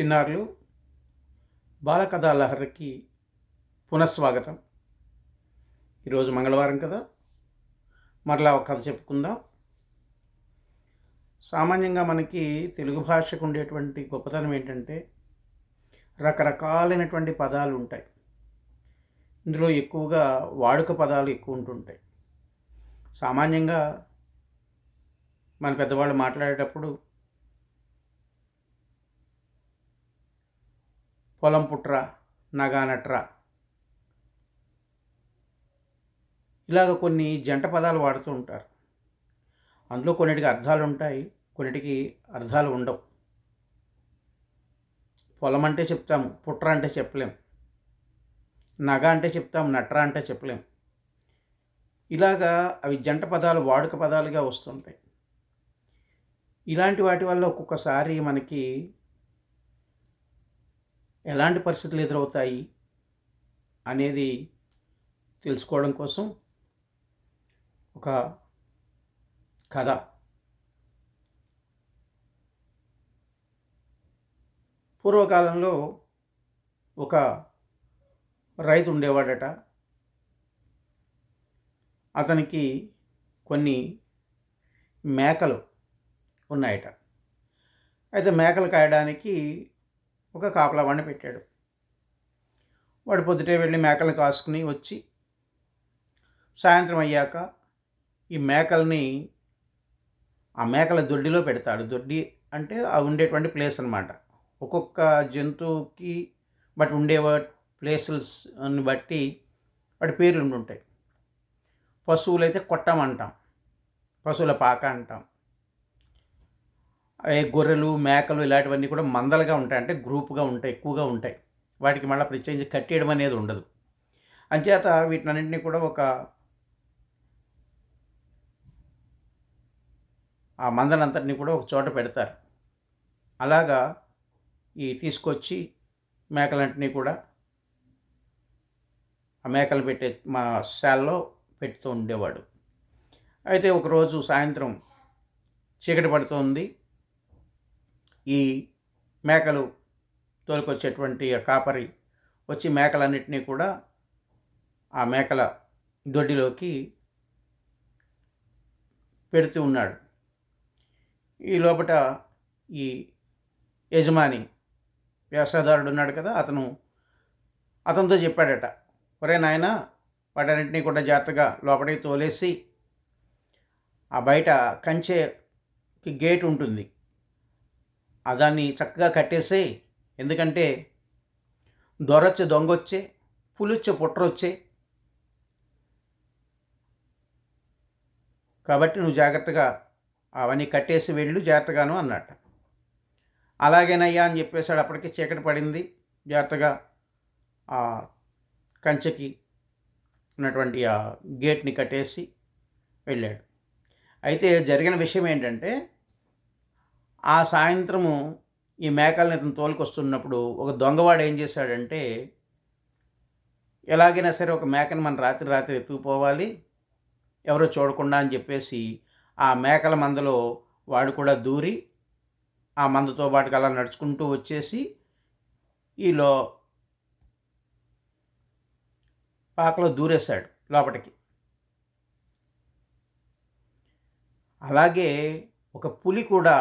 చిన్నారులు బాలకథా లహరికి పునఃస్వాగతం. ఈరోజు మంగళవారం కదా. మరలా ఒక కథ చెప్పుకుందాం. సామాన్యంగా మనకి తెలుగు భాషకు ఉండేటువంటి గొప్పతనం ఏంటంటే రకరకాలైనటువంటి పదాలు ఉంటాయి. ఇందులో ఎక్కువగా వాడుక పదాలు ఎక్కువ ఉంటుంటాయి. సామాన్యంగా మన పెద్దవాళ్ళు మాట్లాడేటప్పుడు పొలం పుట్ర నగానట్ర ఇలాగ కొన్ని జంట పదాలు వాడుతూ ఉంటారు. అందులో కొన్నిటికి అర్థాలు ఉంటాయి కొన్నిటికి అర్థాలు ఉండవు. పొలం అంటే చెప్తాము పుట్ర అంటే చెప్పలేం. నగ అంటే చెప్తాము నట్ర అంటే చెప్పలేం. ఇలాగా అవి జంట పదాలు వాడుక పదాలుగా వస్తుంటాయి. ఇలాంటి వాటి వల్ల ఒక్కొక్కసారి మనకి ఎలాంటి పరిస్థితులు ఎదురవుతాయి అనేది తెలుసుకోవడం కోసం ఒక కథ. పూర్వకాలంలో ఒక రైతు ఉండేవాడట. అతనికి కొన్ని మేకలు ఉన్నాయట. అయితే మేకలు కాయడానికి ఒక కాపలా వాడిని పెట్టాడు. వాడు పొద్దుటే వెళ్ళి మేకలను కాసుకుని వచ్చి సాయంత్రం అయ్యాక ఈ మేకల్ని ఆ మేకల దొడ్డిలో పెడతాడు. దొడ్డి అంటే ఆ ఉండేటువంటి ప్లేస్ అనమాట ఒక్కొక్క జంతువుకి బట్ ఉండే ప్లేసెస్ని బట్టి వాటి పేర్లు ఉంటాయి పశువులైతే కొట్టమంటాం. కొట్టం అంటాం పశువుల పాక అంటాం. గొర్రెలు మేకలు ఇలాంటివన్నీ కూడా మందలుగా ఉంటాయి. అంటే గ్రూప్గా ఉంటాయి ఎక్కువగా ఉంటాయి. వాటికి మళ్ళీ ప్రత్యేకించి కట్టేయడం అనేది ఉండదు. అంచేత వీటినన్నింటినీ కూడా ఒక ఆ మందనంతటిని కూడా ఒక చోట పెడతారు. అలాగా ఈ తీసుకొచ్చి మేకలంటినీ కూడా ఆ మేకలు పెట్టే మా శాలలో పెడుతూ ఉండేవాడు. అయితే ఒకరోజు సాయంత్రం చీకటి పడుతోంది. ఈ మేకలు తోలుకొచ్చేటువంటి కాపరి వచ్చి మేకలన్నింటినీ కూడా ఆ మేకల దొడ్డిలోకి పెడుతూ ఉన్నాడు. ఈ లోపల ఈ యజమాని వ్యవసాయదారుడు ఉన్నాడు కదా అతను అతనితో చెప్పాడట ఒరే నాయన వాటన్నింటినీ కూడా జాగ్రత్తగా లోపలికి తోలేసి ఆ బయట కంచెకి గేట్ ఉంటుంది. దాన్ని చక్కగా కట్టేసి ఎందుకంటే దొరొచ్చే దొంగొచ్చే పులొచ్చే పుట్రొచ్చే. కాబట్టి నువ్వు జాగ్రత్తగా అవన్నీ కట్టేసి వెళ్ళు జాగ్రత్తగాను అన్నట్ట. అలాగేనయ్యా అని చెప్పేసాడు అప్పటికి చీకటి పడింది. జాగ్రత్తగా ఆ కంచెకి ఉన్నటువంటి ఆ గేట్ని కట్టేసి వెళ్ళాడు. అయితే జరిగిన విషయం ఏంటంటే ఆ సాయంత్రము ఈ మేకల్ని ఇతను తోలుకొస్తున్నప్పుడు ఒక దొంగవాడు ఏం చేశాడంటే ఎలాగైనా సరే ఒక మేకను మనం రాత్రి రాత్రి ఎత్తుకుపోవాలి ఎవరో చూడకుండా అని చెప్పేసి ఆ మేకల మందలో వాడు కూడా దూరి ఆ మందతో పాటుగా అలా నడుచుకుంటూ వచ్చేసి ఈలో పాకలో దూరేశాడు లోపలికి అలాగే ఒక పులి కూడా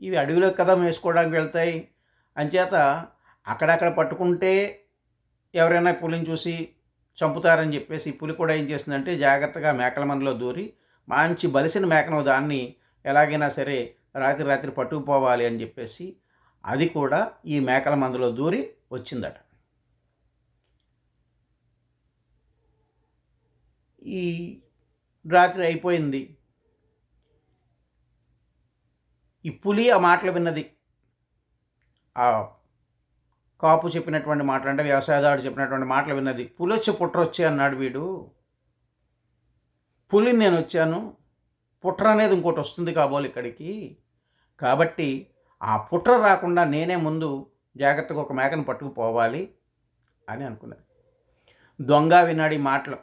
ఇవి అడవిలో కదా వేసుకోవడానికి వెళ్తాయి. అంచేత అక్కడక్కడ పట్టుకుంటే ఎవరైనా పులిని చూసి చంపుతారని చెప్పేసి పులి కూడా ఏం చేసిందంటే జాగ్రత్తగా మేకల మందులో దూరి మంచి బలిసిన మేకను దాన్ని ఎలాగైనా సరే రాత్రి రాత్రి పట్టుకుపోవాలి అని చెప్పేసి అది కూడా ఈ మేకల మందులో దూరి వచ్చిందట. ఈ రాత్రి అయిపోయింది. ఈ పులి ఆ మాటలు విన్నది. ఆ కాపు చెప్పినటువంటి మాటలు అంటే వ్యవసాయదారుడు చెప్పినటువంటి మాటలు విన్నది. పులి పుట్రొచ్చి అన్నాడు వీడు. పులిని నేను వచ్చాను. పుట్ర అనేది ఇంకోటి వస్తుంది కాబోలు ఇక్కడికి. కాబట్టి ఆ పుట్ర రాకుండా నేనే ముందు జాగ్రత్తగా ఒక మేకను పట్టుకుపోవాలి అని అనుకున్నది. దొంగ విన్నాడు ఈ మాటలు.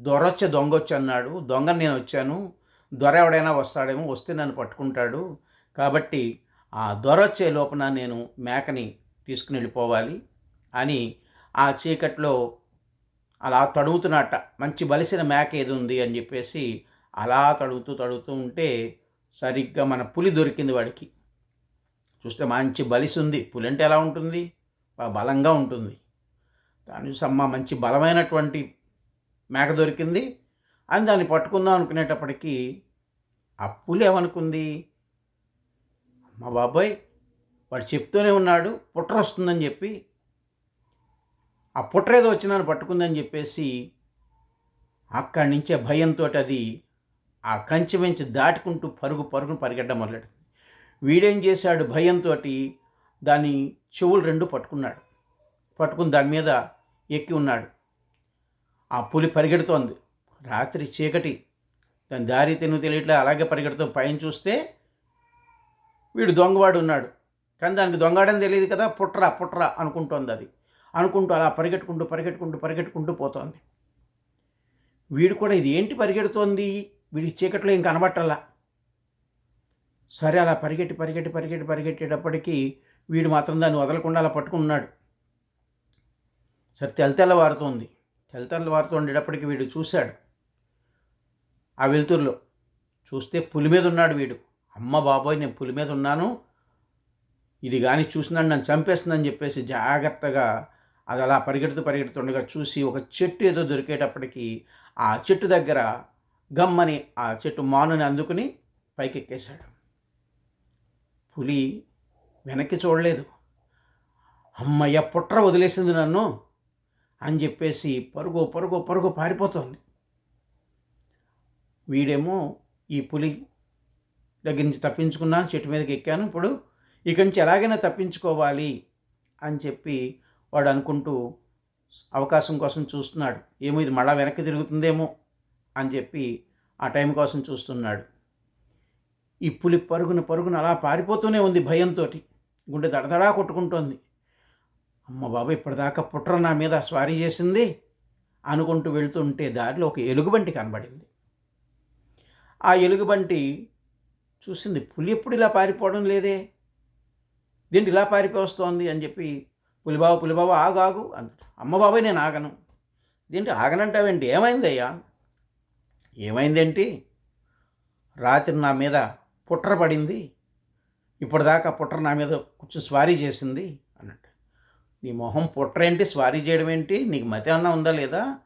దొరొచ్చే దొంగ వచ్చి అన్నాడు. దొంగ నేను వచ్చాను. దొర ఎవడైనా వస్తాడేమో వస్తే నన్ను పట్టుకుంటాడు. కాబట్టి ఆ దొరొచ్చే లోపల నేను మేకని తీసుకుని వెళ్ళిపోవాలి అని ఆ చీకట్లో అలా తడుగుతున్నట్ట. మంచి బలిసిన మేక ఏది ఉంది అని చెప్పేసి అలా తడుగుతూ తడుగుతూ ఉంటే సరిగ్గా మన పులి దొరికింది వాడికి. చూస్తే మంచి బలిసి ఉంది. పులి అంటే ఎలా ఉంటుంది? బలంగా ఉంటుంది. దాని సమ్మ మంచి బలమైనటువంటి మేక దొరికింది. అని దాన్ని పట్టుకుందాం అనుకునేటప్పటికీ ఆ పులి ఏమనుకుంది? మా బాబాయ్ వాడు చెప్తూనే ఉన్నాడు పుట్ర వస్తుందని చెప్పి. ఆ పుట్ర ఏదో వచ్చినాను పట్టుకుందని చెప్పేసి అక్కడి నుంచే భయంతో అది ఆ కంచె వెంచి దాటుకుంటూ పరుగు పరుగును పరిగెట్టడం మొదలెట్టింది. వీడేం చేశాడు? భయంతో దాని చెవులు రెండు పట్టుకున్నాడు. పట్టుకుని దాని మీద ఎక్కి ఉన్నాడు. ఆ పులి పరిగెడుతోంది. రాత్రి చీకటి. దాని దారి తెను తెలియట్లే అలాగే పరిగెడుతూ పైన చూస్తే వీడు దొంగవాడు ఉన్నాడు. కానీ దానికి దొంగవాడని తెలియదు కదా పుట్ర పుట్రా అనుకుంటోంది అది. అనుకుంటూ అలా పరిగెట్టుకుంటూ పరిగెట్టుకుంటూ పరిగెట్టుకుంటూ పోతోంది. వీడు కూడా ఇది ఏంటి పరిగెడుతోంది? వీడి చీకట్లో ఇంక కనబట్టాలా? సరే అలా పరిగెట్టి పరిగెట్టి పరిగెట్టి పరిగెట్టేటప్పటికీ వీడు మాత్రం దాన్ని వదలకుండా అలా పట్టుకున్నాడు. సరే తెల్ల వారుతోంది తెల్లతెల్ల తెల్ల ఉండేటప్పటికి వీడు చూశాడు. ఆ వెలుతురులో చూస్తే పులి మీద ఉన్నాడు వీడు. అమ్మ బాబోయ్ నేను పులి మీద ఉన్నాను. ఇది కానీ చూసినాడు నన్ను చంపేస్తుందని చెప్పేసి జాగ్రత్తగా అది అలా పరిగెడుతూ పరిగెడుతుండగా చూసి ఒక చెట్టు ఏదో దొరికేటప్పటికి ఆ చెట్టు దగ్గర గమ్మని ఆ చెట్టు మానుని అందుకుని పైకెక్కేశాడు. పులి వెనక్కి చూడలేదు. అమ్మయ్య పుట్ర వదిలేసింది నన్ను అని చెప్పేసి పరుగు పరుగు పరుగు పారిపోతుంది. వీడేమో ఈ పులి దగ్గర నుంచి తప్పించుకున్నాను చెట్టు మీదకి ఎక్కాను. ఇప్పుడు ఇక్కడి నుంచి ఎలాగైనా తప్పించుకోవాలి అని చెప్పి వాడు అనుకుంటూ అవకాశం కోసం చూస్తున్నాడు. ఏమో ఇది మళ్ళా వెనక్కి తిరుగుతుందేమో అని చెప్పి ఆ టైం కోసం చూస్తున్నాడు. ఈ పులి పరుగున పరుగున అలా పారిపోతూనే ఉంది భయంతో గుండె దడదడా కొట్టుకుంటోంది. అమ్మ బాబా ఇప్పటిదాకా పుట్ర నా మీద స్వారీ చేసింది అనుకుంటూ వెళ్తుంటే దారిలో ఒక ఎలుగుబంటి కనబడింది. ఆ ఎలుగుబంటి చూసింది. పులి ఎప్పుడు ఇలా పారిపోవడం లేదే? దీంట్లో ఇలా పారిపోస్తోంది అని చెప్పి పులిబాబు పులిబాబు ఆగు ఆగు అన్నాడు. అమ్మ బాబాయ్ నేను ఆగను. దీంట్లో ఆగనంటావేంటి? ఏమైందయ్యా? ఏమైందేంటి? రాత్రి నా మీద పుట్ర పడింది. ఇప్పటిదాకా పుట్ర నా మీద కూర్చొని స్వారీ చేసింది అన్నట్టు నీ మొహం పుట్ర ఏంటి? స్వారీ చేయడం ఏంటి? నీకు మతి ఏమన్నా ఉందా లేదా?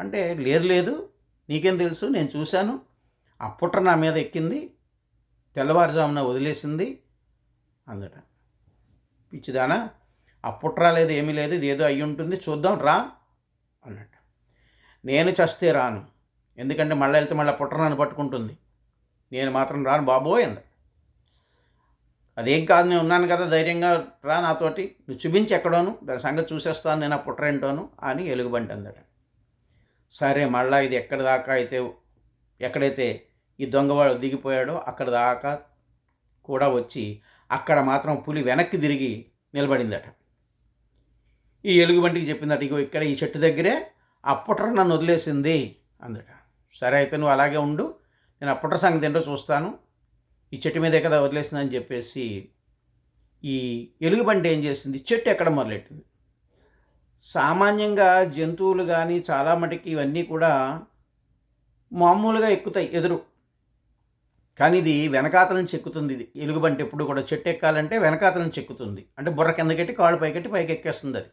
అంటే లేదు లేదు. నీకేం తెలుసు? నేను చూశాను. ఆ పుట్ర నా మీద ఎక్కింది. తెల్లవారుజామున వదిలేసింది అందట. పిచ్చిదానా ఆ పుట్ర లేదు ఏమీ లేదు ఇది ఏదో అయ్యి ఉంటుంది చూద్దాం రా అన్నట్టు నేను చస్తే రాను ఎందుకంటే మళ్ళీ వెళ్తే మళ్ళీ పుట్ర పట్టుకుంటుంది. నేను మాత్రం రాను బాబోయ్ అంది అదేం కాదు నేను ఉన్నాను కదా ధైర్యంగా రా నాతోటి నువ్వు చూపించి ఎక్కడోను దాని సంగతి చూసేస్తాను నేను ఆ పుట్రంటోను అని ఎలుగుబంటి అందట సరే మళ్ళీ ఇది ఎక్కడి దాకా అయితే ఎక్కడైతే ఈ దొంగవాడు దిగిపోయాడో. అక్కడ దాకా కూడా వచ్చి అక్కడ మాత్రం పులి వెనక్కి తిరిగి నిలబడిందట. ఈ ఎలుగుబంటికి చెప్పిందట ఇగో ఇక్కడ ఈ చెట్టు దగ్గరే ఆ పుట్ర నన్ను వదిలేసింది అందట. సరే అయితే నువ్వు అలాగే ఉండు నేను ఆ పుట్ర సంగతి ఏంటో చూస్తాను. ఈ చెట్టు మీదే కదా వదిలేసిందని చెప్పేసి ఈ ఎలుగుబంటి ఏం చేసింది? చెట్టు ఎక్కడ మొదలెట్టింది? సామాన్యంగా జంతువులు కానీ చాలా మటుకి ఇవన్నీ కూడా మామూలుగా ఎక్కుతాయి ఎదురు. కానీ ఇది వెనకాతల నుంచి ఎక్కుతుంది ఇది. ఎలుగుబంటి ఎప్పుడు కూడా చెట్టు ఎక్కాలంటే వెనకాతల నుంచి ఎక్కుతుంది. అంటే బుర్ర కిందకెట్టి కాళ్ళు పైకెట్టి పైకి ఎక్కేస్తుంది అది.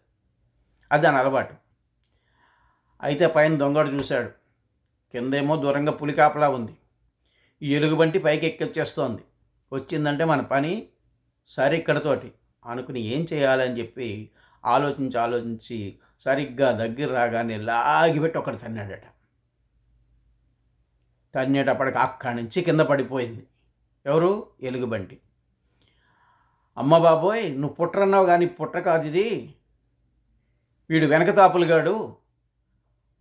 అది దాని అలవాటు. అయితే పైన దొంగడు చూశాడు. కిందేమో దూరంగా పులికాపలా ఉంది. ఈ ఎలుగుబంటి పైకి ఎక్కొచ్చేస్తోంది. వచ్చిందంటే మన పని సరే ఇక్కడతోటి. అనుకుని ఏం చేయాలని చెప్పి ఆలోచించి ఆలోచించి సరిగ్గా దగ్గర రాగానే లాగిపెట్టి ఒకటి తన్నాడట. తన్నేటప్పటికి అక్కడి నుంచి కింద పడిపోయింది. ఎవరు? ఎలుగుబంటి. అమ్మ బాబోయ్ నువ్వు పుట్రన్నావు కానీ పుట్ర కాదు ఇది. వీడు వెనక తాపులుగాడు.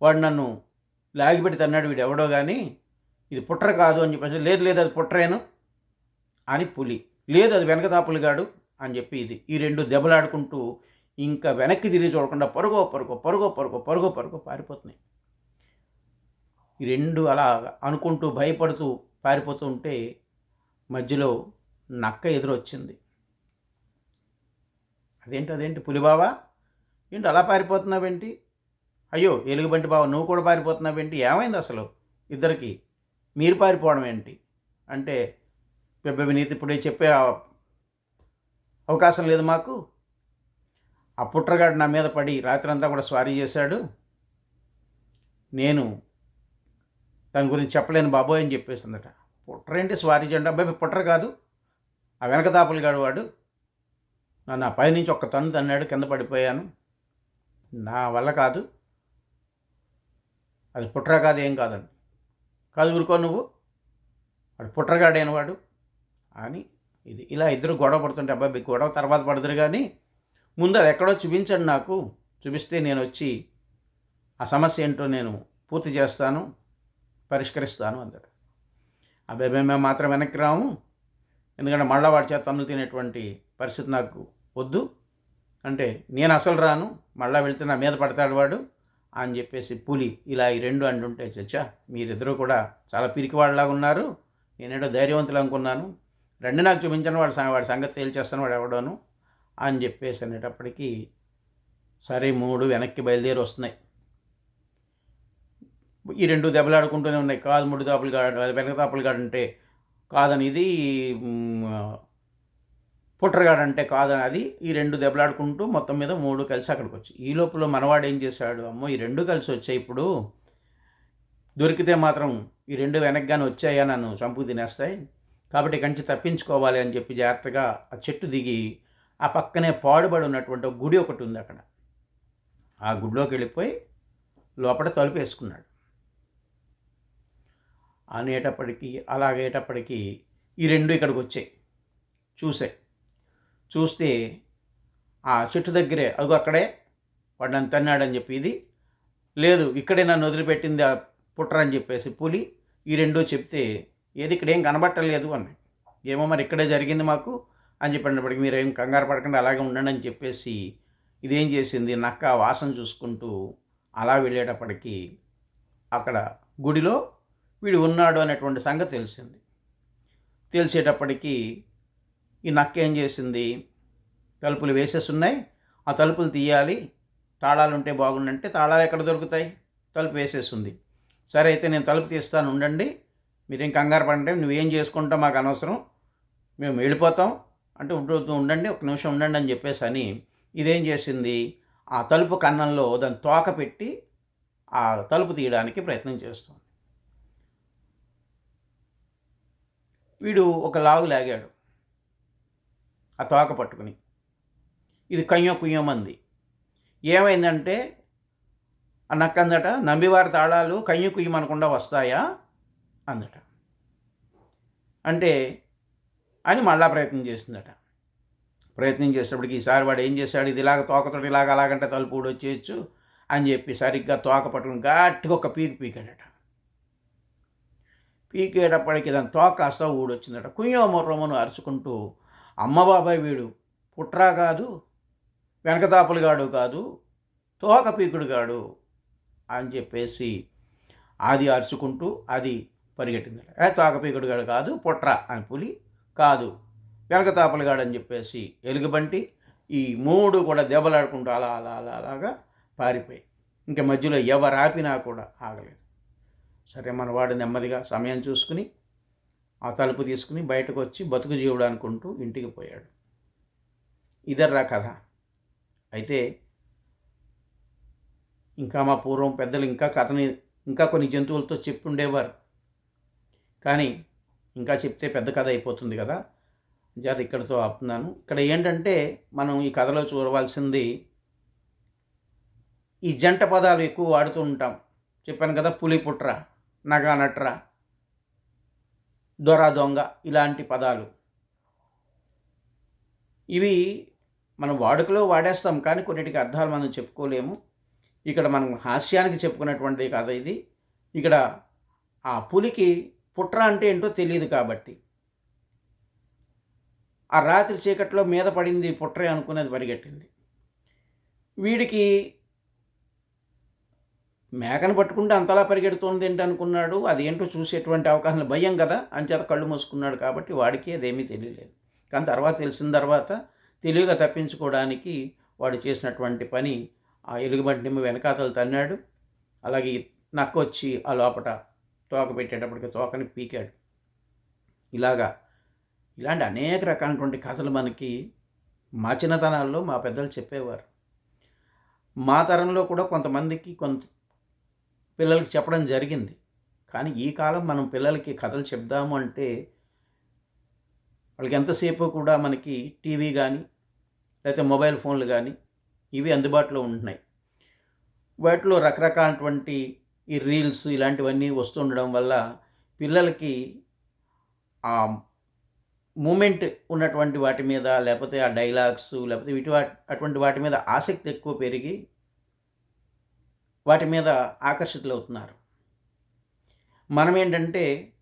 వాడు నన్ను లాగిపెట్టి తన్నాడు వీడు ఎవడో కానీ ఇది పుట్ర కాదు అని చెప్పేసి లేదు లేదు అది పుట్రేను అని పులి. లేదు అది వెనక తాపులుగాడు అని చెప్పి ఇది. ఈ రెండు దెబ్బలాడుకుంటూ ఇంకా వెనక్కి తిరిగి చూడకుండా పరుగో పరుగో పరుగో పరుగో పరుగో పరుగో పారిపోతున్నాయి. ఈ రెండు అలా అనుకుంటూ భయపడుతూ పారిపోతూ ఉంటే మధ్యలో నక్క ఎదురొచ్చింది. అదేంటి అదేంటి పులిబావా? ఏంటి అలా పారిపోతున్నావేంటి? అయ్యో ఎలుగుబంటి బావ నువ్వు కూడా పారిపోతున్నావేంటి? ఏమైంది అసలు ఇద్దరికి? మీరు పారిపోవడం ఏంటి? అంటే పెబ్బ వినీతి ఇప్పుడే చెప్పే అవకాశం లేదు మాకు. ఆ పుట్రగాడు నా మీద పడి రాత్రంతా కూడా స్వారీ చేశాడు. నేను దాని గురించి చెప్పలేను బాబోయ్ అని చెప్పేసిందట. పుట్ర స్వారీ చేయండి అబ్బాయి పుట్ర కాదు. ఆ వెనక తాపులు వాడు. నన్ను ఆ పైనుంచి ఒక్క తన్ను తన్నాడు కింద పడిపోయాను. నా వల్ల కాదు. అది పుట్ర కాదు ఏం కాదండి. కాదు ఊరుకో నువ్వు. వాడు పుట్రగాడైన వాడు. అని ఇది ఇలా ఇద్దరు గొడవ పడుతుంటే అబ్బాయి మీకు గొడవ తర్వాత పడదురు కానీ ముందు అది ఎక్కడో చూపించండి నాకు. చూపిస్తే నేను వచ్చి ఆ సమస్య ఏంటో నేను పూర్తి చేస్తాను. పరిష్కరిస్తాను అందరు అబ్బాయి మేము మాత్రం వెనక్కి రాము. ఎందుకంటే మళ్ళా వాడి చేత తన్నులు తినేటువంటి పరిస్థితి నాకు వద్దు. అంటే నేను అసలు రాను మళ్ళా వెళ్తే నా మీద పడతాడు వాడు అని చెప్పేసి పులి ఇలా ఈ రెండు అంటుంటే చచ్చా మీరిద్దరూ కూడా చాలా పిరికివాళ్ళలాగా ఉన్నారు. నేనేటో ధైర్యవంతులు అనుకున్నాను. రెండు నాకు చూపించను వాడు వాడి సంగతి తేల్చేస్తాను వాడు ఎవడోను అని చెప్పేసి అనేటప్పటికీ సరే మూడు వెనక్కి బయలుదేరి వస్తున్నాయి. ఈ రెండు దెబ్బలాడుకుంటూనే ఉన్నాయి. కాదు ముడి తాపులు కాడ వెనక తాపులు గాడు అంటే కాదని ఇది మ్, అంటే కాదని అది ఈ రెండు దెబ్బలాడుకుంటూ మొత్తం మీద మూడు కలిసి అక్కడికి వచ్చి ఈ లోపల మనవాడు ఏం చేశాడు? అమ్మో ఈ రెండు కలిసి వచ్చాయి ఇప్పుడు. దొరికితే మాత్రం ఈ రెండు వెనక్గానే వచ్చాయా నన్ను చంపు తినేస్తాయి. కాబట్టి కంచి తప్పించుకోవాలి అని చెప్పి జాగ్రత్తగా ఆ చెట్టు దిగి ఆ పక్కనే పాడుబడి ఉన్నటువంటి గుడి ఒకటి ఉంది అక్కడ. ఆ గుడిలోకి వెళ్ళిపోయి లోపల తలుపు వేసుకున్నాడు. అనేటప్పటికీ అలాగేటప్పటికీ ఈ రెండు ఇక్కడికి వచ్చాయి. చూసాయి చూస్తే ఆ చెట్టు దగ్గరే అదిగో అక్కడే వాడు నన్ను తన్నాడని చెప్పి ఇది. లేదు ఇక్కడే నన్ను వదిలిపెట్టింది ఆ పుట్రని చెప్పేసి పులి. ఈ రెండో చెప్తే ఏది ఇక్కడ ఏం కనబట్టలేదు అని ఏమో మరి ఇక్కడే జరిగింది మాకు అని చెప్పినప్పటికీ మీరు ఏం కంగారు పడకుండా అలాగే ఉండండి అని చెప్పేసి ఇదేం చేసింది నక్క వాసన చూసుకుంటూ అలా వెళ్ళేటప్పటికి అక్కడ గుడిలో వీడు ఉన్నాడు అనేటువంటి సంగతి తెలిసింది. తెలిసేటప్పటికీ ఈ నక్క ఏం చేసింది? తలుపులు వేసేసి ఉన్నాయి ఆ తలుపులు తీయాలి. తాళాలు ఉంటే బాగుండంటే తాళాలు ఎక్కడ దొరుకుతాయి? తలుపు వేసేసింది. సరే అయితే నేను తలుపు తీస్తాను ఉండండి. మీరేం కంగారు పడండి నువ్వేం చేసుకుంటావు మాకు అనవసరం. మేము వెళ్ళిపోతాం అంటే ఉంటూ ఉండండి. ఒక నిమిషం ఉండండి అని చెప్పేసి అని ఇదేం చేసింది? ఆ తలుపు కన్నంలో దాని తోక పెట్టి ఆ తలుపు తీయడానికి ప్రయత్నం చేస్తుంది. వీడు ఒక లాగు లాగాడు. ఆ తోక పట్టుకుని. ఇది కయ్యో కుయ్యో మంది. ఏమైందంటే ఆ నక్క అందట నంబివారి తాళాలు కయ్యం కుయ్యమనకుండా వస్తాయా? అందట. అంటే అని మళ్ళా ప్రయత్నం చేసిందట. ప్రయత్నం చేసేటప్పటికి ఈసారి వాడు ఏం చేశాడు? ఇది ఇలాగ తోకతోటి ఇలాగ అలాగంటే తలుపు వచ్చేయచ్చు అని చెప్పి సరిగ్గా తోక పట్టుకుని గట్టిగా ఒక పీకు పీకాడట. పీకేటప్పటికి దాని తోక కాస్త ఊడొచ్చిందట. కుయ్యో మొర్రమ్మను అరుచుకుంటూ అమ్మ బాబాయ్ వీడు పుట్రా కాదు వెనకతాపులుగాడు కాదు తోక పీకుడుగాడు అని చెప్పేసి అది అరుచుకుంటూ అది పరిగెట్టిందట. ఏ తోక పీకుడుగాడు కాదు పుట్రా అని పులి కాదు వెనకతాపలుగాడు అని చెప్పేసి ఎలుగుబంటి ఈ మూడు కూడా దెబ్బలాడుకుంటూ అలా అలా అలా అలాగా పారిపోయి ఇంకా మధ్యలో ఎవరు ఆపినా కూడా ఆగలేదు. సరే మన వాడు నెమ్మదిగా సమయం చూసుకుని ఆ తలుపు తీసుకుని బయటకు వచ్చి బతుకు జీవుడు అనుకుంటూ ఇంటికి పోయాడు. ఇదర్రా కథ. అయితే ఇంకా మా పూర్వం పెద్దలు ఇంకా కథని ఇంకా కొన్ని జంతువులతో చెప్పుండేవారు. కానీ ఇంకా చెప్తే పెద్ద కథ అయిపోతుంది కదా. జాత ఇక్కడితో ఆపుతున్నాను. ఇక్కడ ఏంటంటే మనం ఈ కథలో చూడవలసింది ఈ జంట పదాలు ఎక్కువ వాడుతూ ఉంటాం. చెప్పాను కదా పులి పుట్ర. నగ నట్ర దొర దొంగ ఇలాంటి పదాలు. ఇవి మనం వాడుకలో వాడేస్తాం కానీ కొన్నిటికి అర్థాలు మనం చెప్పుకోలేము. ఇక్కడ మనం హాస్యానికి చెప్పుకున్నటువంటి కథ ఇది. ఇక్కడ ఆ పులికి పుట్ర అంటే ఏంటో తెలియదు కాబట్టి. ఆ రాత్రి చీకట్లో మీద పడింది పుట్రే అనుకునేది పరిగెట్టింది. వీడికి మేకను పట్టుకుంటే అంతలా పరిగెడుతోంది ఏంటి అనుకున్నాడు. అదేంటో చూసేటువంటి అవకాశం భయం కదా. అంచేత కళ్ళు మూసుకున్నాడు కాబట్టి వాడికి అదేమీ తెలియలేదు. కానీ తర్వాత తెలిసిన తర్వాత తెలివిగా తప్పించుకోవడానికి వాడు చేసినటువంటి పని ఆ ఎలుగుబంటి నిమ్మ వెనకాతలు తన్నాడు. అలాగే నక్కొచ్చి ఆ లోపట తోక పెట్టేటప్పటికి తోకని పీకాడు. ఇలాగా ఇలాంటి అనేక రకాలైనటువంటి కథలు మనకి మా చిన్నతనాల్లో మా పెద్దలు చెప్పేవారు. మా తరంలో కూడా కొంతమందికి కొంత పిల్లలకి చెప్పడం జరిగింది. కానీ ఈ కాలం మనం పిల్లలకి కథలు చెప్దాము అంటే వాళ్ళకి ఎంతసేపు కూడా మనకి టీవీ కానీ లేకపోతే మొబైల్ ఫోన్లు కానీ ఇవి అందుబాటులో ఉంటున్నాయి. వాటిలో రకరకాలటువంటి ఈ రీల్స్ ఇలాంటివన్నీ వస్తుండడం వల్ల పిల్లలకి ఆ మూమెంట్ ఉన్నటువంటి వాటి మీద లేకపోతే ఆ డైలాగ్స్ లేకపోతే వీటి అటువంటి వాటి మీద ఆసక్తి ఎక్కువ పెరిగి వాటి మీద ఆకర్షితులవుతున్నారు. మనం ఏంటంటే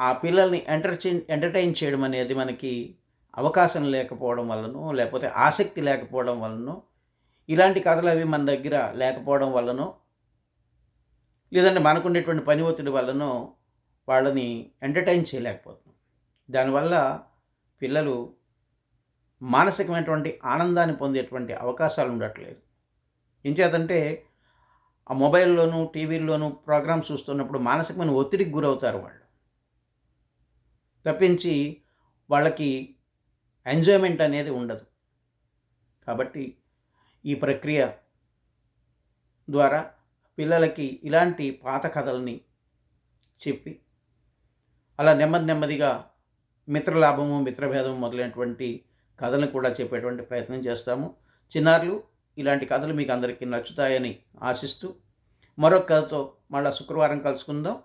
ఆ పిల్లల్ని ఎంటర్టైన్ ఎంటర్టైన్ చేయడం అనేది మనకి అవకాశం లేకపోవడం వలనో లేకపోతే ఆసక్తి లేకపోవడం వలనో ఇలాంటి కథలు అవి మన దగ్గర లేకపోవడం వలనో లేదంటే మనకుండేటువంటి పని ఒత్తిడి వలనో వాళ్ళని ఎంటర్టైన్ చేయలేకపోతున్నాం. దానివల్ల పిల్లలు మానసికమైనటువంటి ఆనందాన్ని పొందేటువంటి అవకాశాలు ఉండట్లేదు ఏం చేతంటే ఆ మొబైల్లోనూ టీవీల్లోనూ ప్రోగ్రామ్స్ చూస్తున్నప్పుడు మానసికమైన ఒత్తిడికి గురవుతారు వాళ్ళు. తప్పించి వాళ్ళకి ఎంజాయ్మెంట్ అనేది ఉండదు. కాబట్టి ఈ ప్రక్రియ ద్వారా పిల్లలకి ఇలాంటి పాత కథల్ని చెప్పి అలా నెమ్మది నెమ్మదిగా మిత్రలాభము మిత్రభేదము మొదలైనటువంటి కథలను కూడా చెప్పేటువంటి ప్రయత్నం చేస్తాము. చిన్నారులు ఇలాంటి కథలు మీకు అందరికీ నచ్చుతాయని ఆశిస్తూ మరొక కథతో మళ్ళీ శుక్రవారం కలుసుకుందాం.